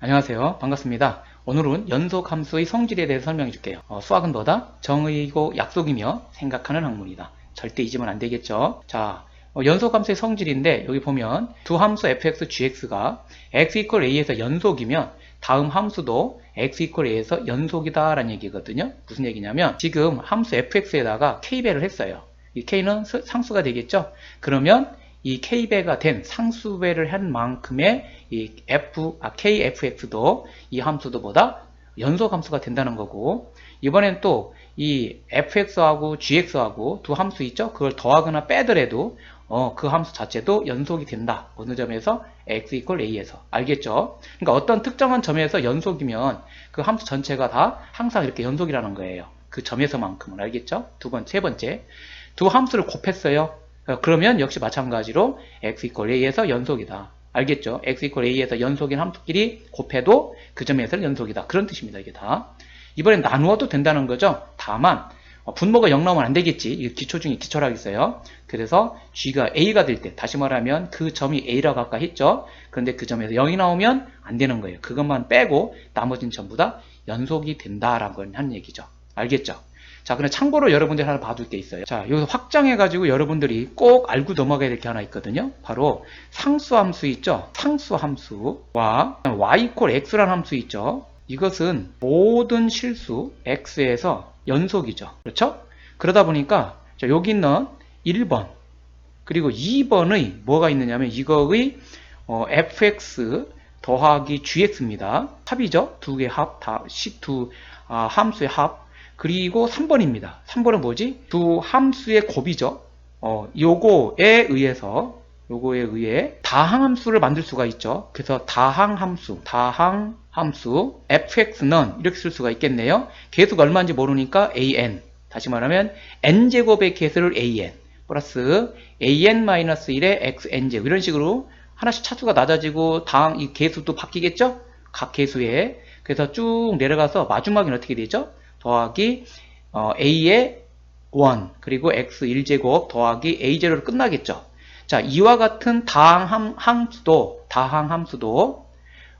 안녕하세요. 반갑습니다. 오늘은 연속 함수의 성질에 대해서 설명해 줄게요. 어, 수학은 뭐다? 정의이고 약속이며 생각하는 학문이다. 절대 잊으면 안 되겠죠? 자, 어, 연속 함수의 성질인데 여기 보면 두 함수 fx, gx가 x equal a에서 연속이면 다음 함수도 x equal a에서 연속이다 라는 얘기거든요. 무슨 얘기냐면 지금 함수 fx에다가 k배를 했어요. 이 k는 스- 상수가 되겠죠? 그러면 이 k배가 된 상수배를 한 만큼의 이 f, 아, kfx도 이 함수도 보다 연속 함수가 된다는 거고 이번엔 또 이 fx하고 gx하고 두 함수 있죠? 그걸 더하거나 빼더라도 어, 그 함수 자체도 연속이 된다. 어느 점에서 x equal a에서 알겠죠? 그러니까 어떤 특정한 점에서 연속이면 그 함수 전체가 다 항상 이렇게 연속이라는 거예요. 그 점에서만큼은 알겠죠? 두 번, 세 번째 두 함수를 곱했어요. 어, 그러면 역시 마찬가지로 x equal a에서 연속이다. 알겠죠? x equal a에서 연속인 함수끼리 곱해도 그 점에서 연속이다. 그런 뜻입니다. 이게 다. 이번엔 나누어도 된다는 거죠. 다만 어, 분모가 0 나오면 안 되겠지. 이게 기초 중에 기초라고 있어요. 그래서 g가 a가 될 때 다시 말하면 그 점이 a라고 아까 했죠. 그런데 그 점에서 0이 나오면 안 되는 거예요. 그것만 빼고 나머지는 전부 다 연속이 된다라고 하는 얘기죠. 알겠죠? 자, 그럼 참고로 여러분들 하나 봐둘 게 있어요. 자, 여기서 확장해가지고 여러분들이 꼭 알고 넘어가야 될 게 하나 있거든요. 바로 상수 함수 있죠? 상수 함수와 y equal x라는 함수 있죠? 이것은 모든 실수 x에서 연속이죠. 그렇죠? 그러다 보니까 자, 여기 있는 1번 그리고 2번의 뭐가 있느냐면 이거의 어, fx 더하기 gx입니다. 합이죠. 두 개 합, 다, 시, 두 아, 함수의 합. 그리고 3번입니다. 3번은 뭐지? 두 함수의 곱이죠. 어, 요거에 의해서 요거에 의해 다항 함수를 만들 수가 있죠. 그래서 다항 함수, 다항 함수 fx는 이렇게 쓸 수가 있겠네요. 계수가 얼마인지 모르니까 an. 다시 말하면 n제곱의 계수를 an 플러스 an-1의 xn제곱 이런 식으로 하나씩 차수가 낮아지고 다항 이 계수도 바뀌겠죠? 각 계수에 그래서 쭉 내려가서 마지막엔 어떻게 되죠? 더하기 어, a의 1 그리고 x 1제곱 더하기 a0로 끝나겠죠. 자 이와 같은 다항 함수도 다항 함수도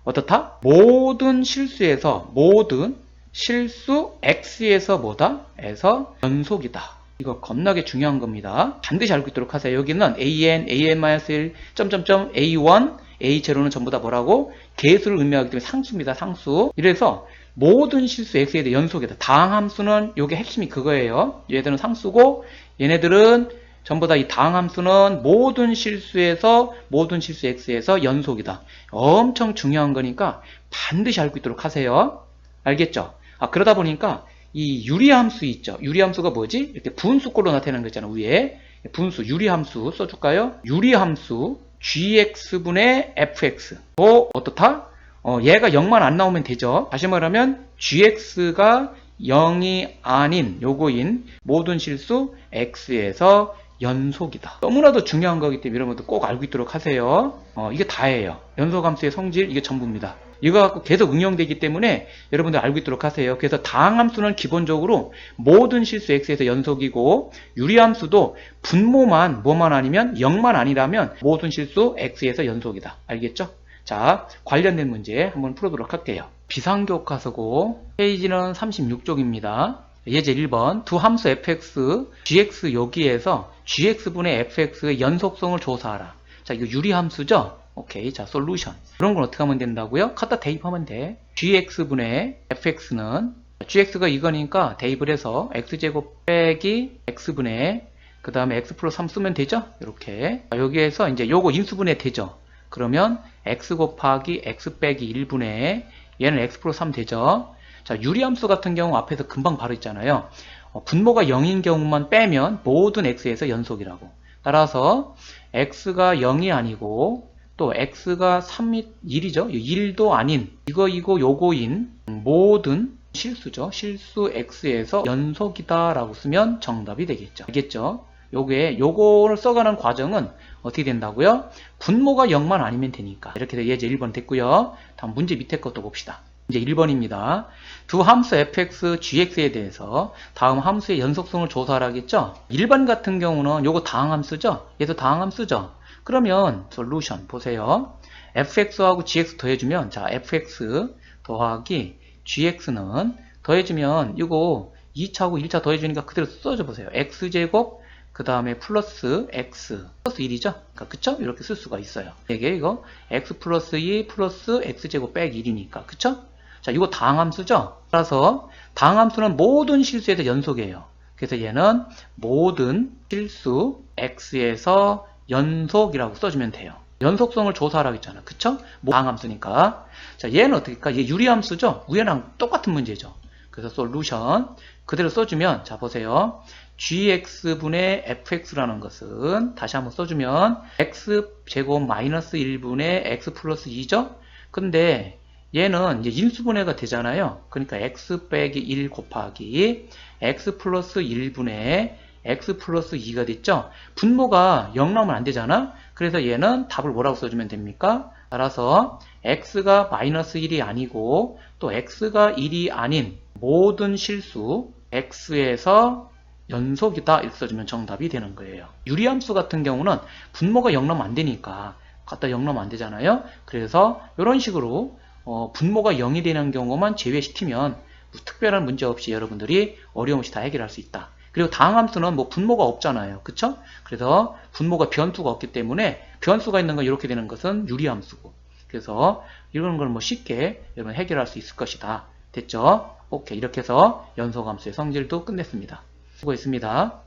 어떻다? 모든 실수에서 모든 실수 x에서 뭐다? 에서 연속이다. 이거 겁나게 중요한 겁니다. 반드시 알고 있도록 하세요. 여기는 an, an-1, 점점점 a1, a0는 전부 다 뭐라고? 계수를 의미하기 때문에 상수입니다. 상수. 이래서 모든 실수 x에 대해 연속이다. 다항 함수는 요게 핵심이 그거예요. 얘들은 상수고 얘네들은 전부 다 이 다항 함수는 모든 실수에서 모든 실수 x에서 연속이다. 엄청 중요한 거니까 반드시 알고 있도록 하세요. 알겠죠? 아 그러다 보니까 이 유리함수 있죠. 유리함수가 뭐지? 이렇게 분수꼴로 나타내는 거 있잖아. 위에 분수 유리함수 써줄까요? 유리함수 gx분의 fx. 뭐 어떻다? 어, 얘가 0만 안 나오면 되죠. 다시 말하면 gx가 0이 아닌 요거인 모든 실수 x에서 연속이다. 너무나도 중요한 거기 때문에 여러분들 꼭 알고 있도록 하세요. 어, 이게 다예요. 연속함수의 성질 이게 전부입니다. 이거 갖고 계속 응용되기 때문에 여러분들 알고 있도록 하세요. 그래서 다항함수는 기본적으로 모든 실수 x에서 연속이고 유리함수도 분모만 뭐만 아니면 0만 아니라면 모든 실수 x에서 연속이다. 알겠죠? 자, 관련된 문제 한번 풀어보도록 할게요. 비상교과서고 페이지는 36쪽입니다. 예제 1번 두 함수 fx, gx 여기에서 gx분의 fx의 연속성을 조사하라. 자, 이거 유리함수죠? 오케이. 자, 솔루션. 그런 건 어떻게 하면 된다고요? 갖다 대입하면 돼. gx분의 fx는 gx가 이거니까 대입을 해서 x제곱 빼기 x분의 그 다음에 x 플러스 3 쓰면 되죠? 이렇게 여기에서 이제 요거 인수분해 되죠? 그러면 x 곱하기 x 빼기 1분의 얘는 x 플러스 3 되죠? 자, 유리함수 같은 경우 앞에서 금방 바로 있잖아요. 어, 분모가 0인 경우만 빼면 모든 x에서 연속이라고. 따라서 x가 0이 아니고 또 x가 3이 1이죠. 1도 아닌 이거 이거 요거인 모든 실수죠. 실수 x에서 연속이다 라고 쓰면 정답이 되겠죠. 알겠죠? 요게 요거를 써가는 과정은 어떻게 된다고요? 분모가 0만 아니면 되니까. 이렇게 해서 예제 1번 됐고요. 다음 문제 밑에 것도 봅시다. 이제 1번입니다. 두 함수 fx, gx에 대해서 다음 함수의 연속성을 조사하라겠죠? 1번 같은 경우는 요거 다항 함수죠? 얘도 다항 함수죠? 그러면 솔루션 보세요. fx하고 gx 더해주면 자 fx 더하기 gx는 더해주면 이거 2차하고 1차 더해주니까 그대로 써줘 보세요. x제곱 그 다음에 플러스 x 플러스 1이죠. 그러니까 그쵸? 이렇게 쓸 수가 있어요. 이게 이거 x 플러스 2 플러스 x제곱 빼기 1이니까 그쵸? 자 이거 다항함수죠. 따라서 다항함수는 모든 실수에 대해 연속이에요. 그래서 얘는 모든 실수 x에서 연속이라고 써주면 돼요. 연속성을 조사하라고 했잖아. 그쵸? 다항함수니까. 자 얘는 어떻게 할까? 얘 유리함수죠? 위에랑 똑같은 문제죠. 그래서 솔루션 그대로 써주면 자 보세요. gx분의 fx라는 것은 다시 한번 써주면 x제곱 마이너스 1분의 x 플러스 2죠? 근데 얘는 이제 인수분해가 되잖아요. 그러니까 x 빼기 1 곱하기 x 플러스 1분의 x 플러스 2가 됐죠? 분모가 0 나오면 안 되잖아? 그래서 얘는 답을 뭐라고 써주면 됩니까? 따라서 x가 마이너스 1이 아니고 또 x가 1이 아닌 모든 실수 x에서 연속이다 써주면 정답이 되는 거예요. 유리함수 같은 경우는 분모가 0 나오면 안 되니까 갖다 0 나오면 안 되잖아요. 그래서 이런 식으로 어, 분모가 0이 되는 경우만 제외시키면 뭐 특별한 문제 없이 여러분들이 어려움 없이 다 해결할 수 있다. 그리고 다항함수는 뭐 분모가 없잖아요. 그쵸? 그래서 분모가 변수가 없기 때문에 변수가 있는 건 이렇게 되는 것은 유리함수고. 그래서 이런 걸 뭐 쉽게 여러분 해결할 수 있을 것이다. 됐죠? 오케이. 이렇게 해서 연소함수의 성질도 끝냈습니다. 수고했습니다.